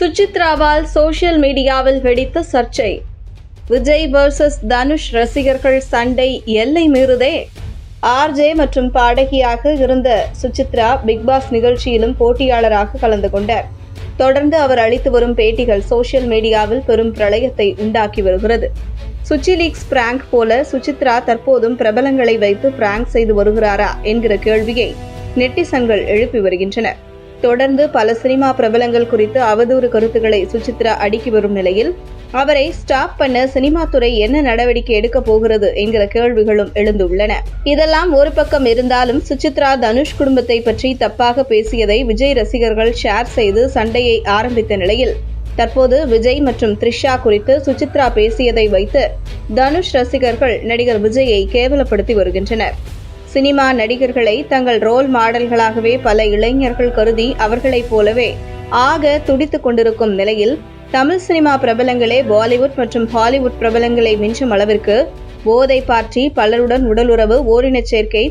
சுச்சித்ராவால் social மீடியாவில் வெடித்த சர்ச்சை. விஜய் வர்சஸ் தனுஷ் ரசிகர்கள் சண்டை எல்லை மீறுதே. ஆர்ஜே மற்றும் பாடகியாக இருந்த சுசித்ரா பிக்பாஸ் நிகழ்ச்சியிலும் போட்டியாளராக கலந்து கொண்டார். தொடர்ந்து அவர் அளித்து வரும் பேட்டிகள் சோஷியல் மீடியாவில் பெரும் பிரளயத்தை உண்டாக்கி வருகிறது. சுச்சி லீக்ஸ் பிராங்க் போல சுசித்ரா தற்போதும் பிரபலங்களை வைத்து பிராங்க் செய்து வருகிறாரா என்கிற கேள்வியை நெட்டிசன்கள் எழுப்பி வருகின்றனர். தொடர்ந்து பல சினிமா பிரபலங்கள் குறித்து அவதூறு கருத்துக்களை சுசித்ரா அடுக்கி வரும் நிலையில் அவரை ஸ்டாப் பண்ண சினிமா துறை என்ன நடவடிக்கை எடுக்க போகிறது என்கிற கேள்விகளும் எழுந்துள்ளன. இதெல்லாம் ஒரு பக்கம் இருந்தாலும் சுசித்ரா தனுஷ் குடும்பத்தை பற்றி தப்பாக பேசியதை விஜய் ரசிகர்கள் ஷேர் செய்து சண்டையை ஆரம்பித்த நிலையில் தற்போது விஜய் மற்றும் த்ரிஷா குறித்து சுசித்ரா பேசியதை வைத்து தனுஷ் ரசிகர்கள் நடிகர் விஜயை கேவலப்படுத்தி வருகின்றனர். சினிமா நடிகர்களை தங்கள் ரோல் மாடல்களாகவே பல இளைஞர்கள் கருதி அவர்களைப் போலவே ஆக துடித்துக் கொண்டிருக்கும் நிலையில் தமிழ் சினிமா பிரபலங்களே பாலிவுட் மற்றும் ஹாலிவுட் பிரபலங்களை மிஞ்சும் அளவிற்கு போதை பார்ட்டி பலருடன் உடலுறவு ஓரினச் சேர்க்கை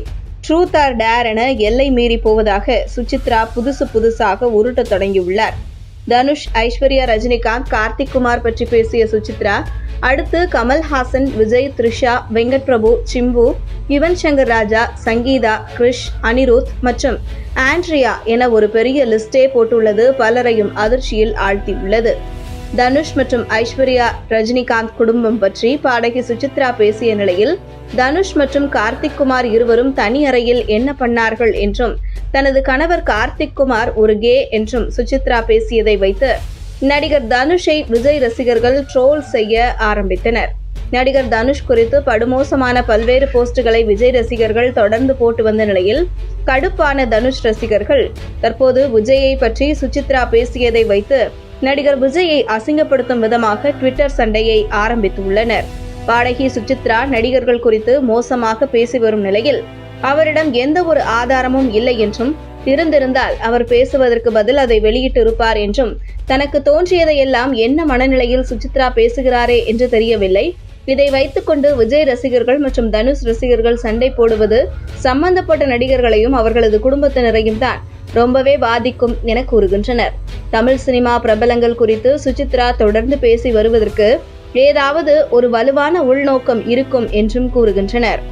ட்ரூத் ஆர் டேர் என எல்லை மீறி போவதாக சுசித்ரா புதுசு புதுசாக உருட்டத் தொடங்கியுள்ளார். தனுஷ் ஐஸ்வர்யா ரஜினிகாந்த் கார்த்திக் குமார் பற்றி பேசிய சுசித்ரா அடுத்து கமல்ஹாசன் விஜய் த்ரிஷா வெங்கட் பிரபு சிம்பு யுவன் சங்கர் ராஜா சங்கீதா கிரிஷ் அனிருத் மற்றும் ஆண்ட்ரியா என ஒரு பெரிய லிஸ்டே போட்டுள்ளது. பலரையும் அதிர்ச்சியில் ஆழ்த்தியுள்ளது. தனுஷ் மற்றும் ஐஸ்வர்யா ரஜினிகாந்த் குடும்பம் பற்றி பாடகி சுசித்ரா பேசிய நிலையில் தனுஷ் மற்றும் கார்த்திக் குமார் இருவரும் தனி அறையில் என்ன பண்ணார்கள் என்றும் தனது கணவர் கார்த்திக் குமார் ஒரு கே என்றும் சுசித்ரா பேசியதை வைத்து நடிகர் தனுஷை விஜய் ரசிகர்கள் ட்ரோல் செய்ய ஆரம்பித்தனர். நடிகர் தனுஷ் குறித்து படுமோசமான பல்வேறு போஸ்டுகளை விஜய் ரசிகர்கள் தொடர்ந்து போட்டு வந்த நிலையில் கடுப்பான தனுஷ் ரசிகர்கள் தற்போது விஜயை பற்றி சுசித்ரா பேசியதை வைத்து நடிகர் விஜயை அசிங்கப்படுத்தும் விதமாக ட்விட்டர் சண்டையை ஆரம்பித்துள்ளனர். பாடகி சுசித்ரா நடிகர்கள் குறித்து மோசமாக பேசி வரும் நிலையில் அவரிடம் எந்த ஒரு ஆதாரமும் இல்லை என்றும் இருந்திருந்தால் அவர் பேசுவதற்கு பதில் அதை வெளியிட்டிருப்பார் என்றும் தனக்கு தோன்றியதையெல்லாம் என்ன மனநிலையில் சுசித்ரா பேசுகிறாரே என்று தெரியவில்லை. இதை வைத்துக்கொண்டு விஜய் ரசிகர்கள் மற்றும் தனுஷ் ரசிகர்கள் சண்டை போடுவது சம்பந்தப்பட்ட நடிகர்களையும் அவர்களது குடும்பத்தினரையும் தான் ரொம்பவே பாதிக்கும் என கூறுகின்றனர். தமிழ் சினிமா பிரபலங்கள் குறித்து சுசித்ரா தொடர்ந்து பேசி வருவதற்கு ஏதாவது ஒரு வலுவான உள்நோக்கம் இருக்கும் என்றும் கூறுகின்றனர்.